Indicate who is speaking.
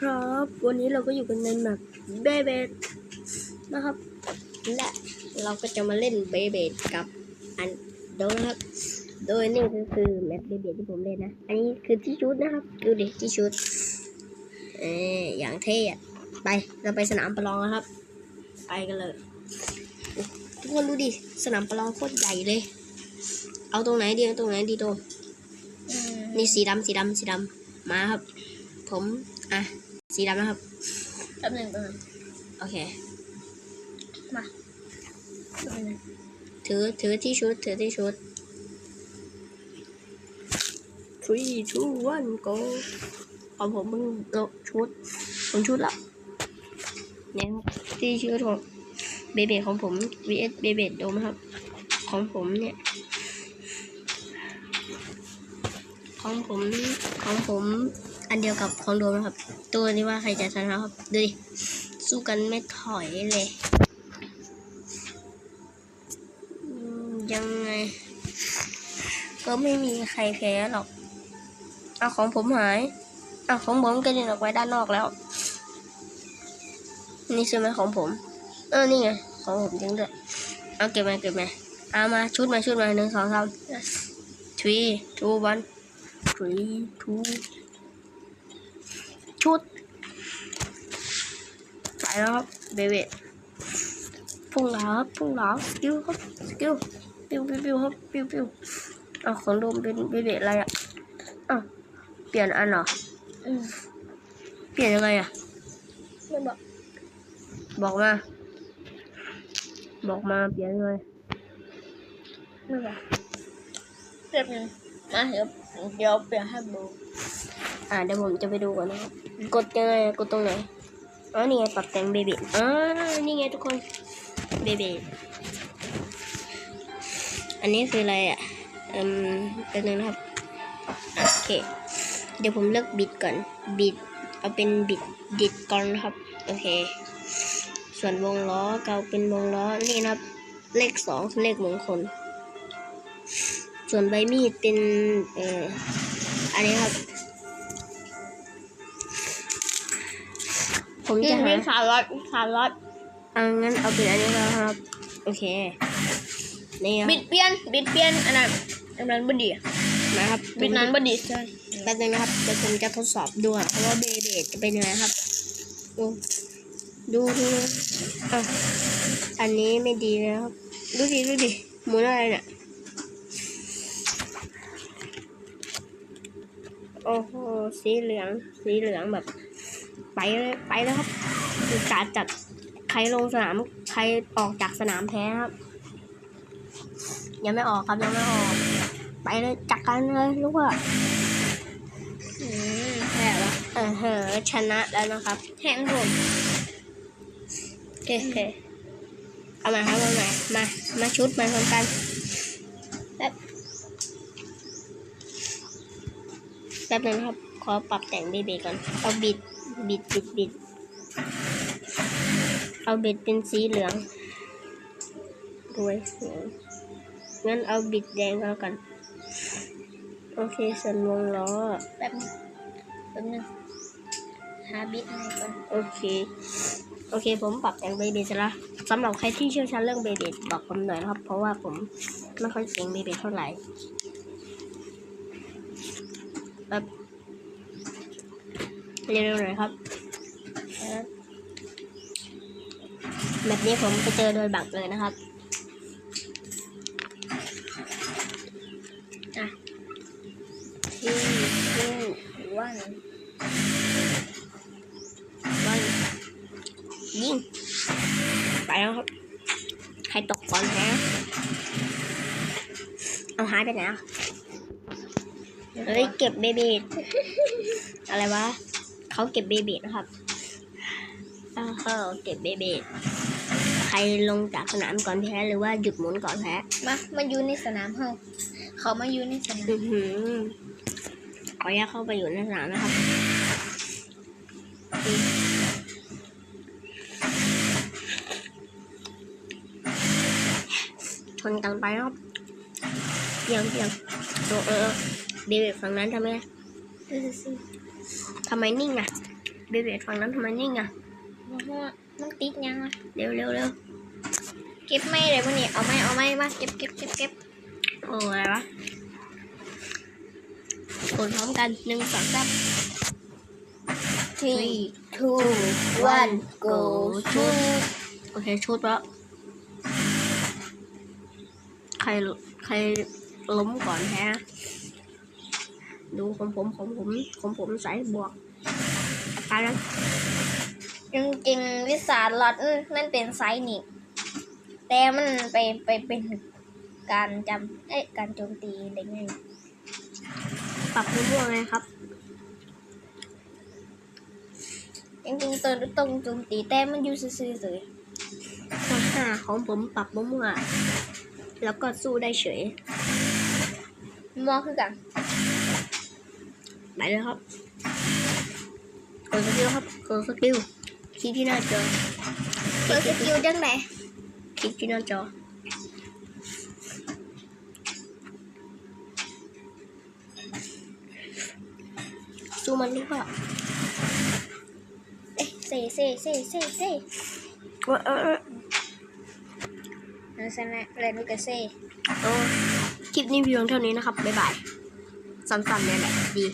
Speaker 1: ครับ วันนี้เราก็อยู่กันในแมปเบเบดนะครับ และเราก็จะมาเล่นเบเบดกับอันโดนะครับ โดยนี่ก็คือแมปเบเบดที่ผมเล่นนะ อันนี้คือที่ชุดนะครับ ดูดิที่ชุดเอออย่างเท่อะไปเราไปสนามประลองนะครับ ไปกันเลย ทุกคนดูดิสนามประลองโคตรใหญ่เลย เอาตรงไหนดีเอาตรงไหนดีโดมนี่สีดำสีดำสีดำมาครับ ผม อะ สีดำนะครับ
Speaker 2: แป๊บหนึงแป๊บหนึง
Speaker 1: โอเค
Speaker 2: แป๊บหนึง
Speaker 1: ถือถือที่ชุด ถือที่ชุด three two one go ของผมเพิ่งลงชุดผมชุดละเนี่ยครับที่ชุดของเบเบของผม vs เบเบโดมครับ ของผมเนี่ย ของผมของผม อันเดียวกับของโดมนะครับ ตัวนี้ว่าใครจะชนะครับดูดิสู้กันไม่ถอยเลยยังไง ก็ไม่มีใครแพ้หรอกเอาของผมหายเอาของผมกระเด็นออกไปด้านนอกแล้ว นี่ใช่ไหมของผม เออนี่ไงของผมจริงด้วยเอาเก็บมาเก็บมาเอามาชุดมาชุดมาหนึ่งสองสาม three two one three two ชุด ไปแล้วครับเบเบพุ่งแล้วครับพุ่งแล้วสกิลครับสกิลปิวปิวปิวครับปิวปิวเอาของโดมเป็นเบเบอะไรอะอ้าวเปลี่ยนอันเหรอ
Speaker 2: อืม
Speaker 1: เปลี่ยนยังไงอะ
Speaker 2: ไม่บอก
Speaker 1: บอกมา บอกมาเปลี่ยนยังไง
Speaker 2: ไม่บอกแป๊บหนึงมาเดี๋ยวเดี๋ยวเปลี่ยนให้ดู
Speaker 1: อ่าเดี๋ยวผมจะไปดูก่อนนะครับกดยังไงกดตรงไหนอ๋อนี่ไงปรับแต่งเบบีอ๋อนี่ไงทุกคนเบบีอันนี้คืออะไรอะอืมเป็นงนะครับโอเค เดี๋ยวผมเลือกบิดก่อนบิดเอาเป็นบิดดิดก่อนครับโอเค ส่วนวงล้อเกาเป็นวงล้อนี่นะครับเลขสองคือเลขมงคล ส่วนใบมีดเป็นเอ่ออันนี้ครับ ผม
Speaker 2: อื
Speaker 1: จะ
Speaker 2: ม
Speaker 1: หา
Speaker 2: มีสามร้อยสามร้อย
Speaker 1: เอางั้นเอาเป็นอันนี้แล้วครับ โอเค นี่ครับ
Speaker 2: บิดเปลี่ยน บิดเปลี่ยน อันนั้น อันนั้นบดี
Speaker 1: นะครับ
Speaker 2: บิดนั้นบดีใช่
Speaker 1: แป๊บนึงนะครับเดี๋ยวผมจะทดสอบดูอะเพราะว่าเบเบดจะเป็นยังไงครับ ดูดูดูอะอันนี้ไม่ดีแล้วครับ ดูดิดูดิหมุนอะไรเนี่ยโอ้โหสีเหลือง สีเหลืองแบบ ไปเลยไปแล้วครับจัดจัดใครลงสนามใครออกจากสนามแพ้ครับ ยังไม่ออกครับยังไม่ออก ไปเลยจัดกันเลยลูกว่า
Speaker 2: อืมแพ้แล้ว
Speaker 1: เออเหอชนะแล้วนะครับ
Speaker 2: แห้งผม
Speaker 1: โอเคโอเคเอามาครับเอามามามาชุดมาพร้อมกันแป๊บแป๊บนึงนะครับ ขอปรับแต่งเบบีก่อนเอาบิด บิดบิดบิดเอาบิดเป็นสีเหลืองรวยเหลืองงั้นเอาบิดแดงแล้วกัน โอเคส่วนวงล้อ
Speaker 2: แป๊บนึงแป๊บนึงหาบิดให้ก่อน
Speaker 1: โอเค โอเคผมปรับแต่งเบบีเสร็จแล้วสำหรับใครที่เชี่ยวชาญเรื่องเบบีบอกผมหน่อยนะครับ เพราะว่าผมไม่ค่อยเก่งเบบีเท่าไหร่แบบ เร็วๆหน่อยครับเออแบบนี้ผมไปเจอโดยบังเลยนะครับ
Speaker 2: อะที่ที่วัน
Speaker 1: วันยิงไปแล้วครับ ใครตกก่อนแพ้เอาหายไปไหนอะเฮ้ยเก็บเบบีอะไรวะ เขาเก็บเบบีนะครับอ้าวเขาเก็บเบบีใครลงจากสนามก่อนแพ้หรือว่าหยุดหมุนก่อนแพ้
Speaker 2: มามาอยู่ในสนามเฮาเขามาอยู่ในสนาม
Speaker 1: อือหือขออนุญาตเข้าไปอยู่ในสนามนะครับอืมชนกันไปนะครับเพียงเพียงโดเออเบบีฝั่งนั้นทำไม
Speaker 2: เออสิ
Speaker 1: ทำไมนิ่งอะเบเบดฝั่งนั้นทำไมนิ่งอะ
Speaker 2: เพราะว่ามันติดยังอะ
Speaker 1: เร็วเร็วเร็ว
Speaker 2: เก็บไม่เลยวันนี้เอาไม่เอาไม่มาเก็บเก็บเก็บเก็บ
Speaker 1: โอ้อะไรวะกดพร้อมกันหนึ่งสองสาม
Speaker 2: three two one go ชุด
Speaker 1: โอเคชุดแล้วใครใครล้มก่อนแพ้นะ ดูของผมของผมของผมใส่บวกตายแล้ว
Speaker 2: จริงๆวิสาล็อตมันเป็นไซส์นี่แต่มันไปไปเป็นการจำเอ้ยการโจมตีได้ไง
Speaker 1: ปรับมั่วๆไงครับ
Speaker 2: จริงๆตัวตรงโจมตีแต่มันอยู่ซื่อๆเลย
Speaker 1: ข้อห้าของผมปรับมั่วๆแล้วก็สู้ได้เฉย
Speaker 2: มอคือกัน
Speaker 1: ไปเลยครับกดสกิลครับกดสกิลคลิกที่หน้าจอ
Speaker 2: เปิดสกิลจังไหน
Speaker 1: คลิกที่หน้าจอสู้มันดีกว่า
Speaker 2: เอ๊ะเซ่เซ่เซ่เซ่เซ่
Speaker 1: เออเออเออ
Speaker 2: นั่นใช่ไหมเล่นลูกกระเซ่
Speaker 1: เออคลิปนี้เพียงเท่านี้นะครับ บ๊ายบาย สั้นๆเนี่ยแหละดี